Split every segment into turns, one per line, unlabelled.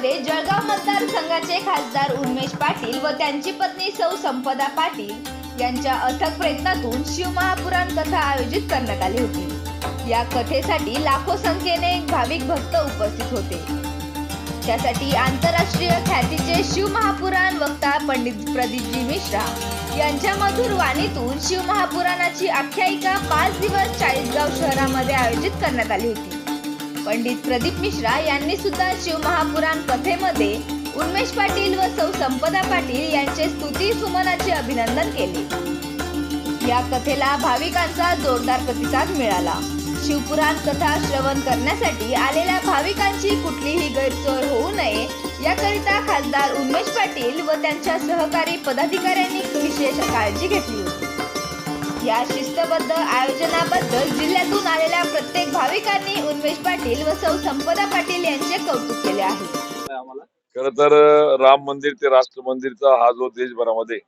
मध्ये जळगाव मतदारसंघाचे खासदार उन्मेश पाटील व त्यांची पत्नी सौ संपदा पाटील यांच्या अथक प्रयत्नातून शिवमहापुराण कथा आयोजित करण्यात आली होती. या कथेसाठी लाखो संख्येने भाविक भक्त उपस्थित होते. त्यासाठी आंतरराष्ट्रीय ख्यातीचे शिवमहापुराण वक्ता पंडित प्रदीपजी मिश्रा यांच्या मधुर वाणीतून शिवमहापुराणाची आख्यायिका पाच दिवस चाळीसगाव शहरामध्ये आयोजित करण्यात आली होती. पंडित प्रदीप मिश्रा यांनी सुद्धा शिवमहापुराण कथेमध्ये उन्मेष पाटील व सौ संपदा पाटील यांचे स्तुती सुमनाचे अभिनंदन केले. या कथेला भाविकांचा जोरदार प्रतिसाद मिळाला. शिवपुराण कथा श्रवण करण्यासाठी आलेल्या भाविकांची कुठलीही गैरसोय होऊ नये याकरिता खासदार उन्मेष पाटील व त्यांच्या सहकारी पदाधिकाऱ्यांनी विशेष काळजी घेतली होती. या शिस्तबद्ध आयोजनाबद्दल जिल्ह्यातून आलेल्या प्रत्येक भाविकांनी उन्मेष पाटील व सौ संपदा पाटील यांचे कौतुक केले आहे.
आम्हाला?
खर तर राम मंदिर ते राष्ट्र मंदिरचा हा जो देशभरामध्ये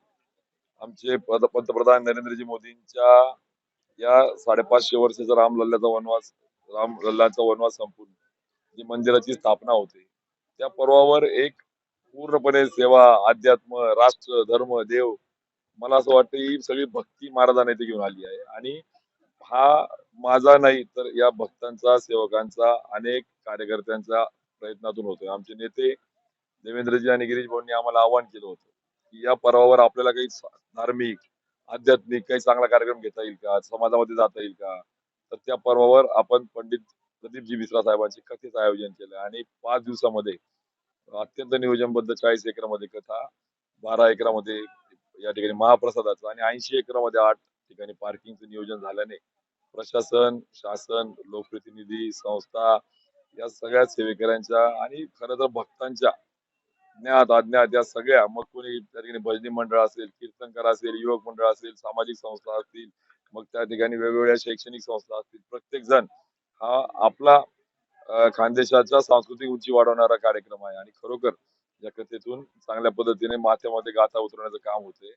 आमचे पंतप्रधान नरेंद्रजी मोदींच्या या साडेपाचशे वर्षाचा राम लल्ल्याचा वनवास राम लल्लाचा वनवास संपून जी मंदिराची स्थापना होते त्या पर्वावर एक पूर्णपणे सेवा अध्यात्म राष्ट्र धर्म देव मला असं वाटतं ही सगळी भक्ती महाराजांना इथे घेऊन आली आहे. आणि हा माझा नाही तर या भक्तांचा सेवकांचा अनेक कार्यकर्त्यांचा प्रयत्नातून होतोय. आमचे नेते देवेंद्रजी आणि गिरीश भाऊंनी आम्हाला आवाहन केलं होतं की या पर्वावर आपल्याला काही धार्मिक आध्यात्मिक काही चांगला कार्यक्रम घेता येईल का? समाजामध्ये जाता येईल का? तर त्या पर्वावर आपण पंडित प्रदीपजी मिश्रा साहेबांचे कथेचं आयोजन केलं आणि पाच दिवसामध्ये अत्यंत नियोजनबद्ध चाळीस एकरामध्ये कथा बारा एकरामध्ये या ठिकाणी महाप्रसादाचं आणि ऐंशी एकरामध्ये आठ ठिकाणी पार्किंगचं नियोजन झाल्याने प्रशासन शासन लोकप्रतिनिधी संस्था या सगळ्या सेवेकऱ्यांच्या आणि खरं तर भक्तांच्या ज्ञात अज्ञात या सगळ्या मग कोणी त्या ठिकाणी भजनी मंडळ असेल कीर्तनकार असेल युवक मंडळ असेल सामाजिक संस्था असतील मग त्या ठिकाणी वेगवेगळ्या शैक्षणिक संस्था असतील प्रत्येक जण हा आपला खानदेशाचा सांस्कृतिक उंची वाढवणारा कार्यक्रम आहे आणि खरोखर या कथेतून चांगल्या पद्धतीने माथ्यामध्ये गाथा उतरवण्याचं काम होते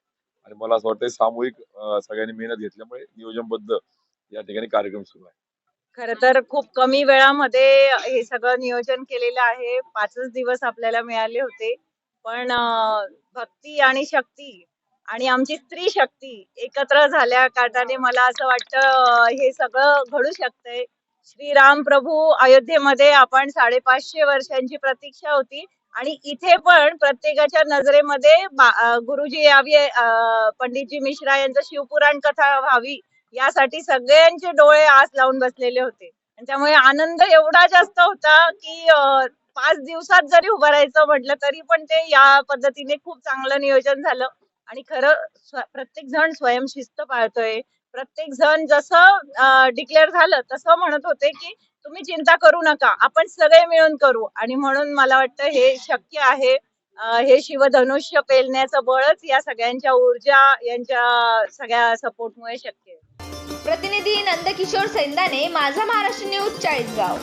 आणि मला असं वाटतं सामूहिक सगळ्यांनी मेहनत घेतल्यामुळे नियोजनबद्ध या ठिकाणी कार्यक्रम सुरू आहे.
खर तर खूप कमी वेळामध्ये हे सगळं नियोजन केलेलं आहे. पाचच दिवस आपल्याला मिळाले होते. पण भक्ती आणि शक्ती आणि आमची स्त्री शक्ती एकत्र झाल्या कारणाने मला असं वाटतं हे सगळं घडू शकतंय. श्रीराम प्रभू अयोध्येमध्ये आपण साडेपाचशे वर्षांची प्रतीक्षा होती. आणि इथे पण प्रत्येकाच्या नजरेमध्ये गुरुजी यावी पंडितजी मिश्रा यांचं शिवपुराण कथा व्हावी यासाठी सगळ्यांचे डोळे आस लावून बसलेले होते. आणि त्यामुळे आनंद एवढा जास्त होता की पाच दिवसात जरी उभं राहायचं म्हटलं तरी पण ते या पद्धतीने खूप चांगलं नियोजन झालं. आणि खरं प्रत्येक जण स्वयंशिस्त पाळतोय. प्रत्येक जण जसं डिक्लेअर झालं तसं म्हणत होते की तुम्ही चिंता करू नका आपण सगळे मिळून करू. आणि म्हणून मला वाटतं हे शक्य आहे. हे शिवधनुष्य पेलण्याचं बळच या सगळ्यांच्या ऊर्जा यांच्या सगळ्या सपोर्टमुळे शक्य आहे.
प्रतिनिधी नंदकिशोर सैंदाने माझा महाराष्ट्र न्यूज चाळीसगाव.